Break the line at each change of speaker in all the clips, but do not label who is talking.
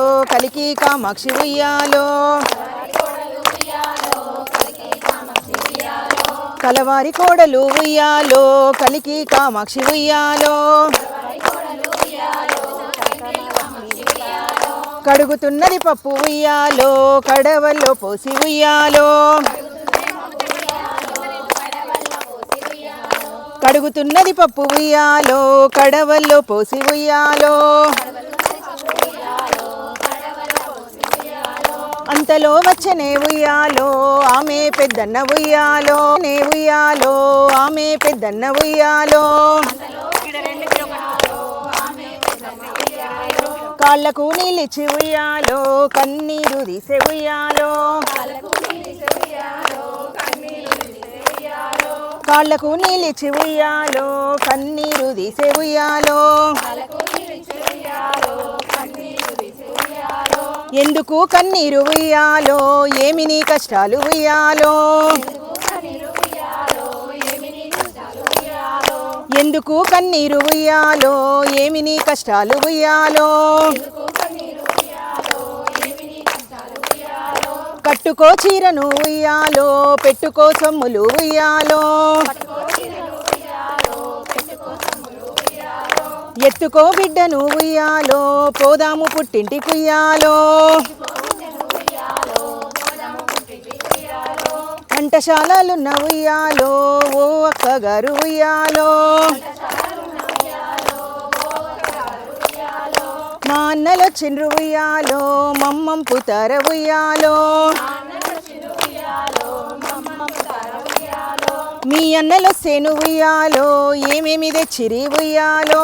ఓ కలికి కామాక్షి ఉయ్యాలో కలవారి కోడలు ఉయ్యాలో. కలికి కామాక్షి ఉయ్యాలో కడుగుతున్నది పప్పు ఉయ్యాలో. కడవల్లో పోసి ఉయ్యాలో. కడుగుతున్నది పప్పు ఉయ్యాలో కడవల్లో పోసి ఉయ్యాలో. అంతలో వచ్చనే ఉయ్యాలో ఆమె పెద్దన్న ఉయ్యాలో. నే ఉయ్యాలో ఆమె పెద్దన్న ఉయ్యాలో. కాళ్ళకు నీళ్ళిచ్చి ఉయ్యాలో కన్నీరు తీసే ఉయ్యాలో. కాళ్ళకు నిలిచి ఉయ్యాలో కన్నీరు తీసే ఉయ్యాలో. ఎందుకు కన్నీరు ఉయ్యాలో? ఏమి నీ కష్టాలు ఉయ్యాలో? ఎందుకు కన్నీరు ఉయ్యాలో? ఏమి నీ కష్టాలు ఉయ్యాలో? కట్టుకో చీరను ఉయ్యాలో పెట్టుకో సొమ్ములు ఉయ్యాలో. ఎత్తుకో బిడ్డను ఉయ్యాలో పోదాము పుట్టింటి కుయ్యాలో. వంటశాలలున్న ఉయ్యాలో ఓ అక్కగారు ఉయ్యాలో. మా అన్నల చిండ్రు ఉయ్యాలో మమ్మం పుతార ఉయ్యాలో. మీ అన్నలో సేను ఉయ్యాలో ఏమేమి తెచ్చిరి ఉయ్యాలో.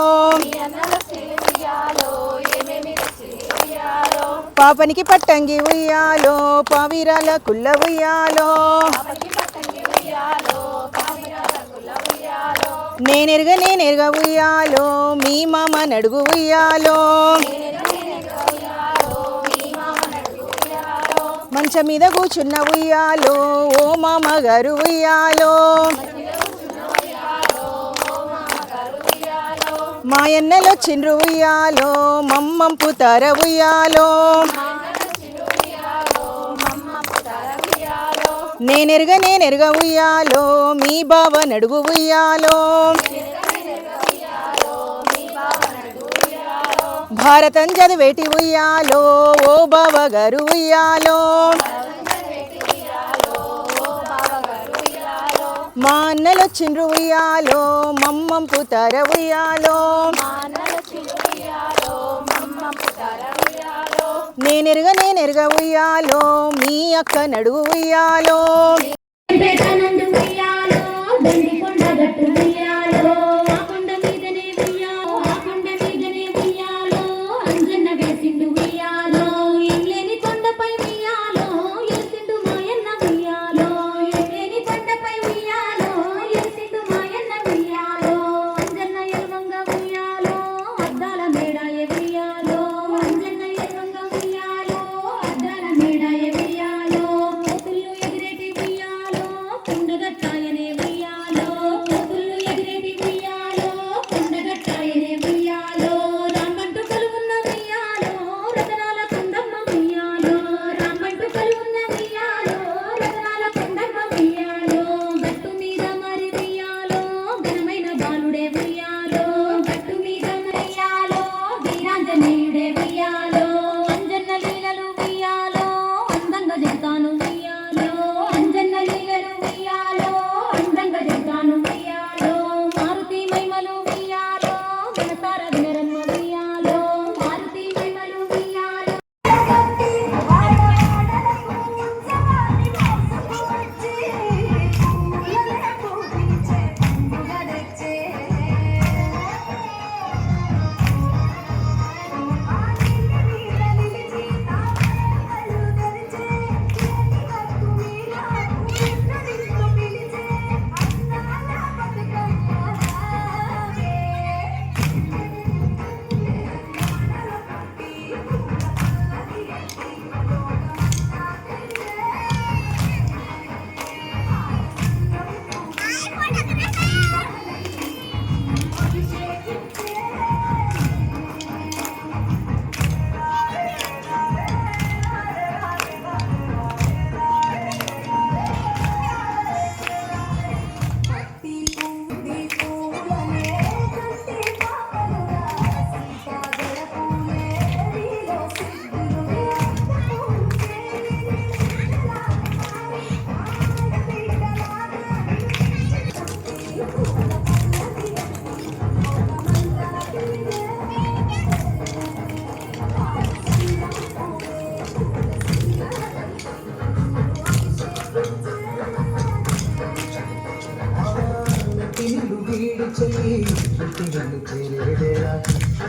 పాపనికి పట్టంగి ఉయ్యాలో పావిరాల కుల్ల ఉయ్యాలో. నేనెరగ నేనెరగ ఉయ్యాలో మీ మామ నడుగు ఉయ్యాలో. మంచం మీద కూర్చున్న ఉయ్యాలో ఓ మామ గారు ఉయ్యాలో. మాయన్నలో చిండ్రు ఉయ్యాలో మమ్మం పుతార ఉయ్యాలో. నేనెరుగ నేనెరుగ ఉయ్యాలో మీ బావ నడుగు ఉయ్యాలో భారతం చదివేటి ఉయ్యాలో ఓ బావ గారు ఉయ్యాలో మా అన్నలు చిండ్రు ఉయ్యాలో మమ్మం తర ఉయ్యాలో నేనెరుగ నేనెరుగ ఉయ్యాలో మీ అక్క నడుగు ఉయ్యాలో
விட்டு
வந்து தேரேடா